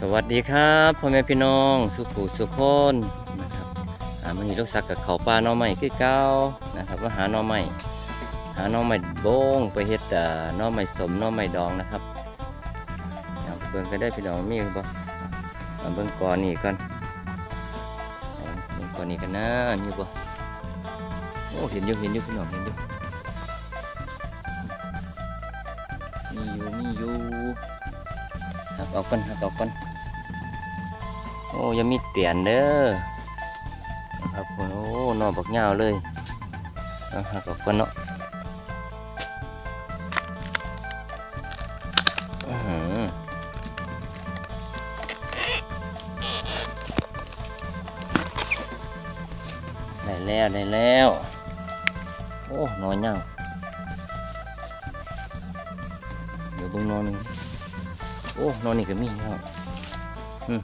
สวัสดีครับพ่อแม่พี่น้องสุขุสุขคนนะครับอ่ามันนี้ลูกซักกับเขาปลาน่องใหม่คือเก้านะครับว่าหาน่องใหม่หาน่องใหม่โบงไปเฮ็ดอ่าหน่องใหม่สมน่องใหม่ดองนะครับเอาเบิ่งกันได้พี่น้องมีบ่มาเบิ่งก่อนนี่ก่อนเบิ่งก่อนนี่กันนะนี่บ่โอ้เห็นอยู่เห็นอยู่พี่น้องเห็นอยู่มีอยู่มีอยู่หักออกก่อนหักออกก่อน โอ้ยังมีเตียนเด้อนะครับโอ้นอบักยาเลยเอาหักออกก่อนเนาะอื้อหือได้แล้วได้แล้ว โอ้นอนยาเดี๋ยวบิ่งนอนหนึงโอ้นอนนี่ก็มีครับอืม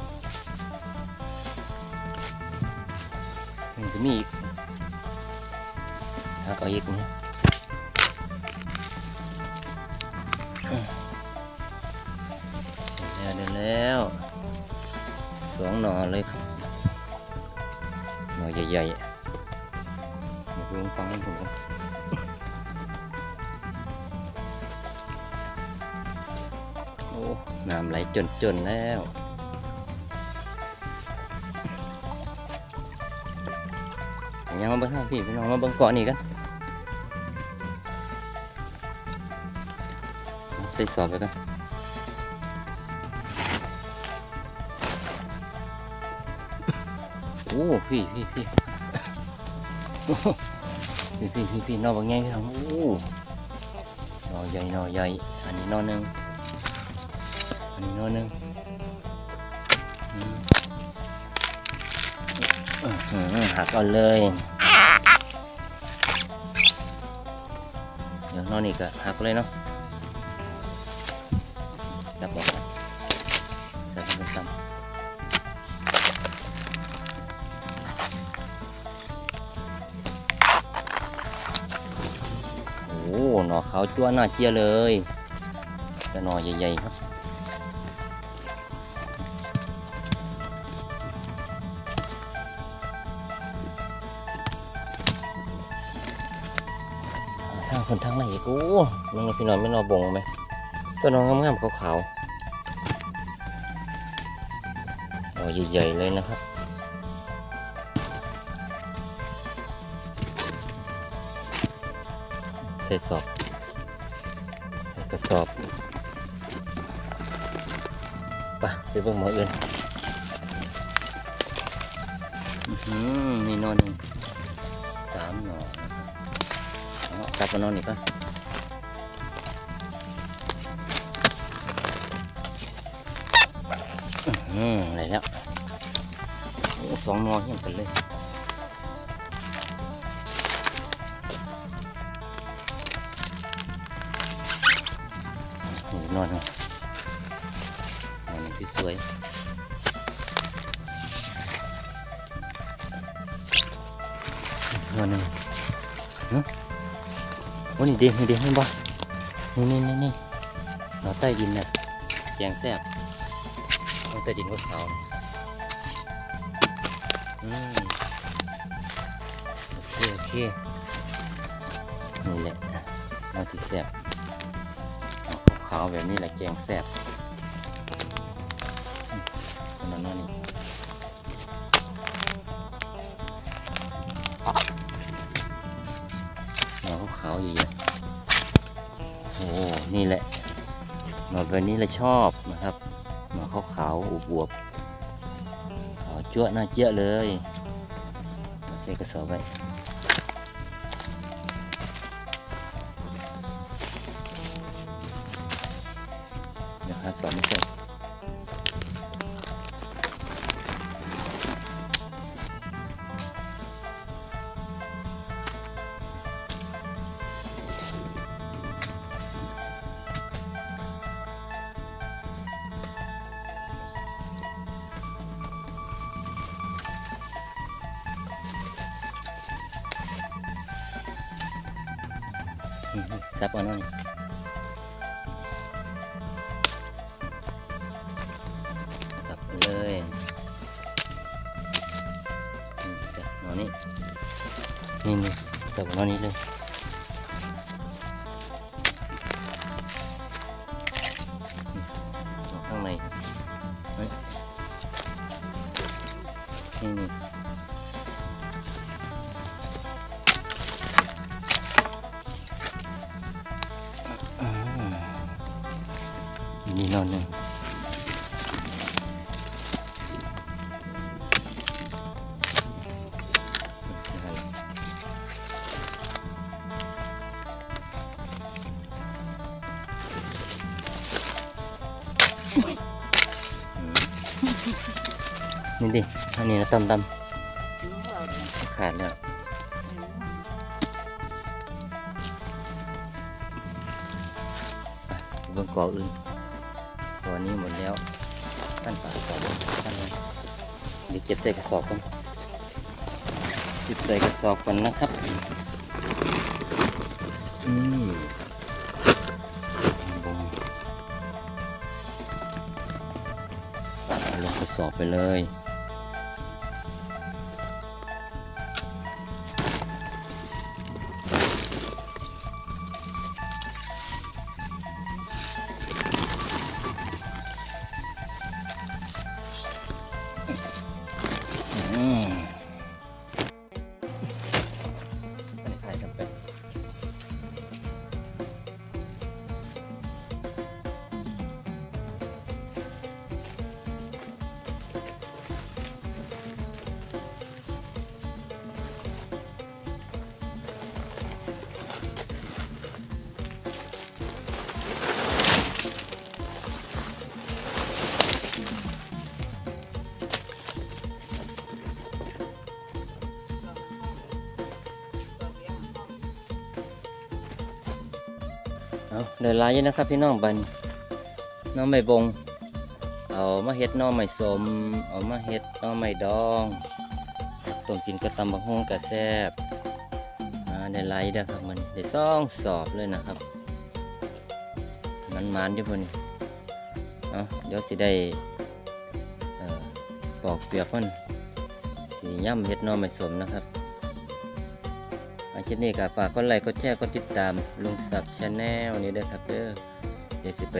นี่ก็มีอีกครับเอาอีกนี่อืมได้แล้วได้แล้วสองหน่อเลยครับหน่อใหญ่ๆเดี๋ยวไปลงฟังผมโอ้น้ำไหลจนๆแล้ว ยังมาเบิ่งทางพี่พี่น้องมาเบิ่งเกาะนี่กันใส่สอบไปกันโอ้พี่พี่พี่พี่พี่พี่พี่นอกบางไงพี่น้องโอ้นอใหญ่นอใหญ่อันนี้นอหนึ่งอันนี้น่นหนึ่งหักเอาเลย เดี๋ยวนอนอีกอะหักเลยเนาะจับบอกนะจับมันซ้ำโอ้ หน่อขาวจ้วนหน้าเจียเลย แต่หน่อใหญ่ๆครับ นทางไหนอีกโอ้น้องพี่น้องไม่นอบงไหมตัวน้องงามๆขาวๆโอ้ใหญ่ๆเลยนะครับใส่สอบใส่กระสอบไปไปเบิ่งหมออื่นอื้อหือนี่นอนหนึ่งสามหนอ นะครับเอากลับมานอนอีกก่อนอืมอะไรแล้วสองนอเห็นกันเลยนอนหนึ่งนอนนี่สวยนอนหนึ่งโอ้ นี่เดีนี่เดีเห็นบ่นี่นี่นี่นี่เราใต้ดินน่ะแกงแซ่บเราใต้ดินก็ขาวอืมโอเคโอเคนี่แหละเราติแซ่บขาวแบบนี้แหละแกงแซ่บนั่นนั่นนี่ ขาวอยู่ๆโอ้นี่แหละหน่อแบบนี้เราชอบนะครับหน่อขาวๆอวบขาวจั่วหน้าเจี๊ยเลยมาใส่กระสอบไว้เดี๋ยวหาสอบไม่ใส่ ซับเอาหน่อยซับเลยจ้ะนอนนี่นี่นี่จับนอนนี้เลยข้างในนี่นี่ นี่นอนหนึ่งนี่ดิอันนี้นะตำตำขาดแล้วเบิ่งกออื่น ตัวนี้หมดแล้วตั้นป่าสอบตั้นเลยเดี๋ยวเก็บใส่กระสอบกันเก็บใส่กระสอบกันนะครับอืมบงเอาลงกระสอบไปเลย เอาเดินลายอยู่นะครับพี่น้องบันน้องไม่บง เอามาเฮ็ดน้องไม่สม เอามาเฮ็ดน้องไม่ดองต้มกินกระตำบักฮงกระแซบอ่าในไลน์เด้อครับมันได้ซ่องสอบเลยนะครับ มันมันอยู่พวกนี้เอาเดี๋ยวสิได้เอ่อปอกเปลือกมันสีย่ำเฮ็ดน้องไม่สมนะครับ อาคลิปนี้ก็ฝากกดไลค์กดแชร์กดติดตามลุงศักดิ์ชาแนลนี้ด้วยครับเด้อเดี๋ยวสิไป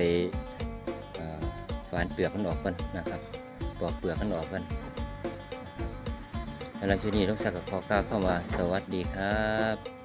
ฝานเปลือกมันออกกันนะครับปอกเปลือกมันออกกันสำหรับคลิปนี้ลุงศักดิ์ก็ขอกล่าวเข้ามาสวัสดีครับ